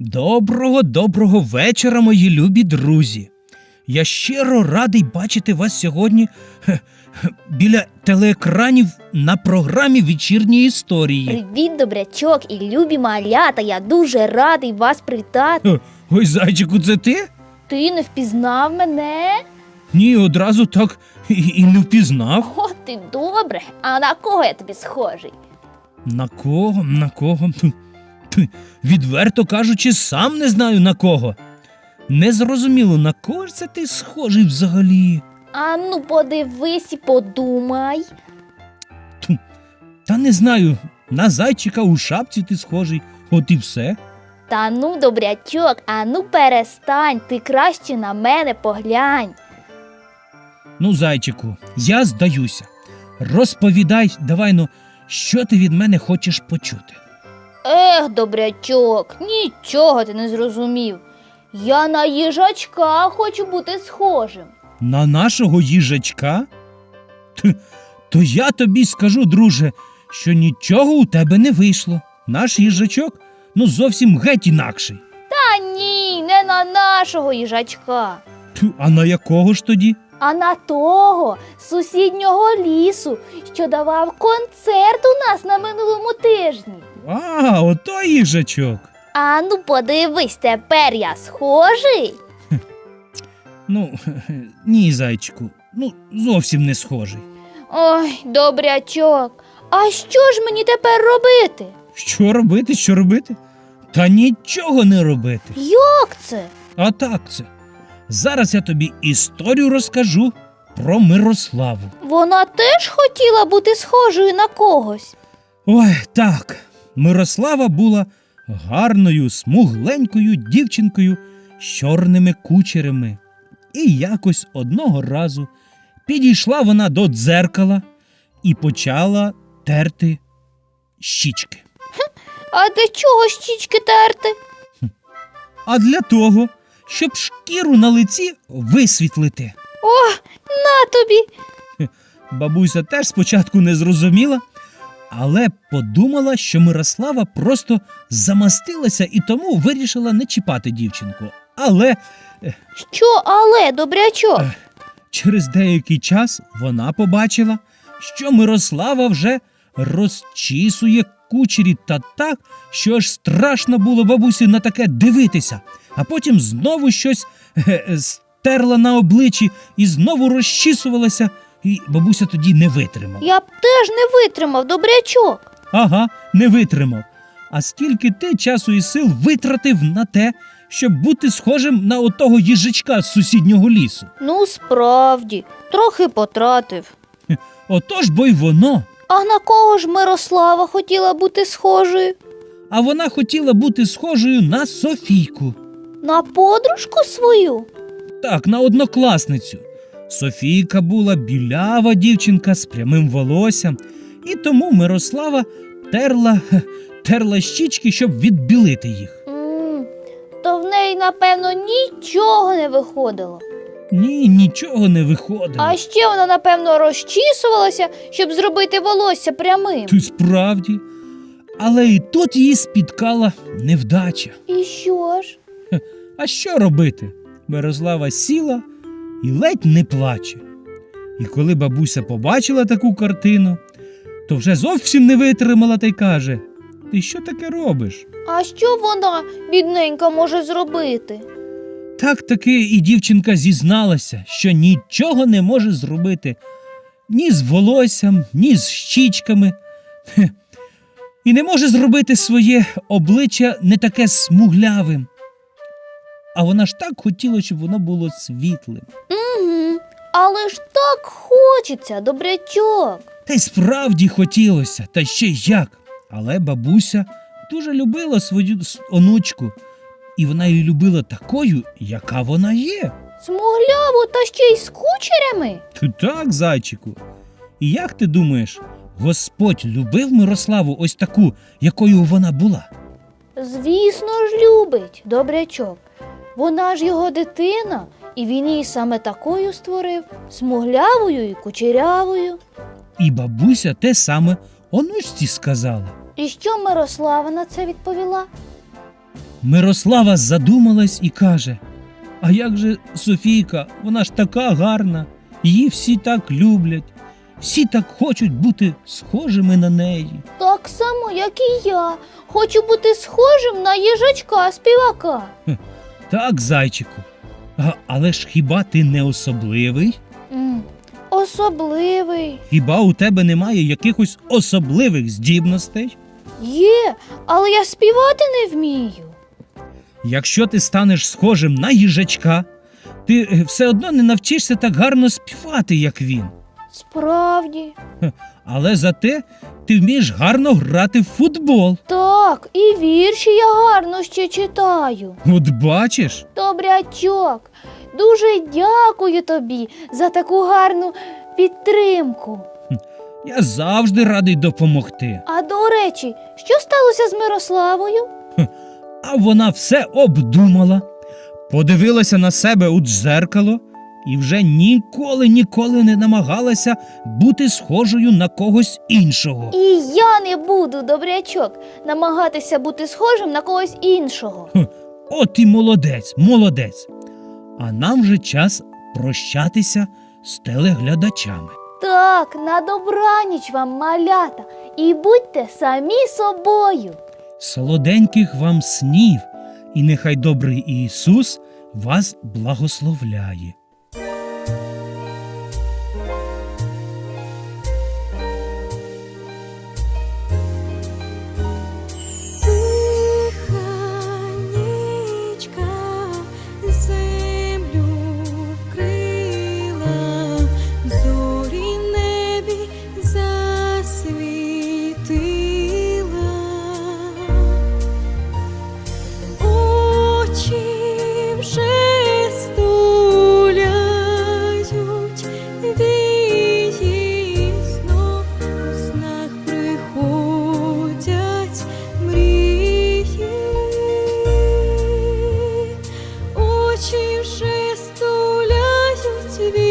Доброго доброго вечора, мої любі друзі. Я щиро радий бачити вас сьогодні хе, хе, біля телеекранів на програмі вечірні історії. Привіт, добрячок і любі малята. Я дуже радий вас привітати. Е, Ой, зайчику, це ти? Ти не впізнав мене? Ні, одразу так і, і не впізнав. О, ти добре. А на кого я тобі схожий? На кого? На кого? Відверто кажучи, сам не знаю на кого. Незрозуміло, на кого ж це ти схожий взагалі. А ну подивись і подумай. Та не знаю, на зайчика у шапці ти схожий, от і все. Та ну, добрячок, а ну перестань, ти краще на мене поглянь. Ну, зайчику, я здаюся. Розповідай, давай ну, що ти від мене хочеш почути. Ех, добрячок, нічого ти не зрозумів. Я на їжачка хочу бути схожим. На нашого їжачка? Т, то я тобі скажу, друже, що нічого у тебе не вийшло. Наш їжачок ну зовсім геть інакший. Та ні, не на нашого їжачка. А на якого ж тоді? а на того сусіднього лісу, що давав концерт у нас на минулому тижні. А, ото їжачок. А ну подивись, тепер я схожий. Ну, ні, зайчику, ну зовсім не схожий. Ой, добрячок. А що ж мені тепер робити? Що робити, що робити? Та нічого не робити. Як це? А так це. Зараз я тобі історію розкажу про Мирославу. Вона теж хотіла бути схожою на когось. Ой, так. Мирослава була гарною, смугленькою дівчинкою з чорними кучерями. І якось одного разу підійшла вона до дзеркала і почала терти щічки. А для чого щічки терти? А для того, щоб шкіру на лиці висвітлити. О, на тобі. Бабуся теж спочатку не зрозуміла, але подумала, що Мирослава просто замастилася і тому вирішила не чіпати дівчинку. Але Що, але, добрячок? Е. через деякий час вона побачила, що Мирослава вже розчісує кучері та так, що аж страшно було бабусі на таке дивитися, а потім знову щось е, стерла на обличчі і знову розчісувалася, і бабуся тоді не витримала. Я б теж не витримав, добрячок. Ага, не витримав. А скільки ти часу і сил витратив на те, щоб бути схожим на отого їжачка з сусіднього лісу? Ну, справді, трохи потратив. Отож бо й воно. А на кого ж Мирослава хотіла бути схожою? А вона хотіла бути схожою на Софійку. На подружку свою? Так, на однокласницю. Софійка була білява дівчинка з прямим волоссям, і тому Мирослава терла, терла щічки, щоб відбілити їх. то в неї, напевно, нічого не виходило. Ні, нічого не виходило. А ще вона, напевно, розчісувалася, щоб зробити волосся прямим. Ти справді. Але і тут її спіткала невдача. І що ж? А що робити? Мирослава сіла і ледь не плаче. І коли бабуся побачила таку картину, то вже зовсім не витримала та й каже: Ти що таке робиш? А що вона, бідненька, може зробити? Так таки і дівчинка зізналася, що нічого не може зробити ні з волоссям, ні з щічками. І не може зробити своє обличчя не таке смуглявим. А вона ж так хотіла, щоб воно було світлим. Угу. Але ж так хочеться, добрячок. Та й справді хотілося, та ще як. Але бабуся дуже любила свою онучку, і вона її любила такою, яка вона є. Смугляву та ще й з кучерями. Ти так, зайчику. І як ти думаєш, Господь любив Мирославу ось таку, якою вона була? Звісно ж, любить, добрячок. Вона ж його дитина, і він її саме такою створив, смуглявою і кучерявою. І бабуся те саме онучці сказала. І що Мирослава на це відповіла? Мирослава задумалась і каже: А як же Софійка, вона ж така гарна, її всі так люблять, всі так хочуть бути схожими на неї. Так само, як і я. Хочу бути схожим на їжачка співака. Так, зайчику. А, але ж хіба ти не особливий? М, Особливий. Хіба у тебе немає якихось особливих здібностей? Є, але я співати не вмію. Якщо ти станеш схожим на їжачка, ти е, все одно не навчишся так гарно співати, як він. Справді. Але зате ти вмієш гарно грати в футбол. Так, і вірші я гарно ще читаю. От бачиш, Добрячок, дуже дякую тобі за таку гарну підтримку. я завжди радий допомогти. А до речі, що сталося з Мирославою? А вона все обдумала, подивилася на себе у дзеркало і вже ніколи ніколи не намагалася бути схожою на когось іншого. І я не буду, добрячок, намагатися бути схожим на когось іншого. От і молодець, молодець. А нам вже час прощатися з телеглядачами. Так, на добраніч вам, малята, і будьте самі собою. Солоденьких вам снів, і нехай добрий Ісус вас благословляє. you Очі вже стуляють від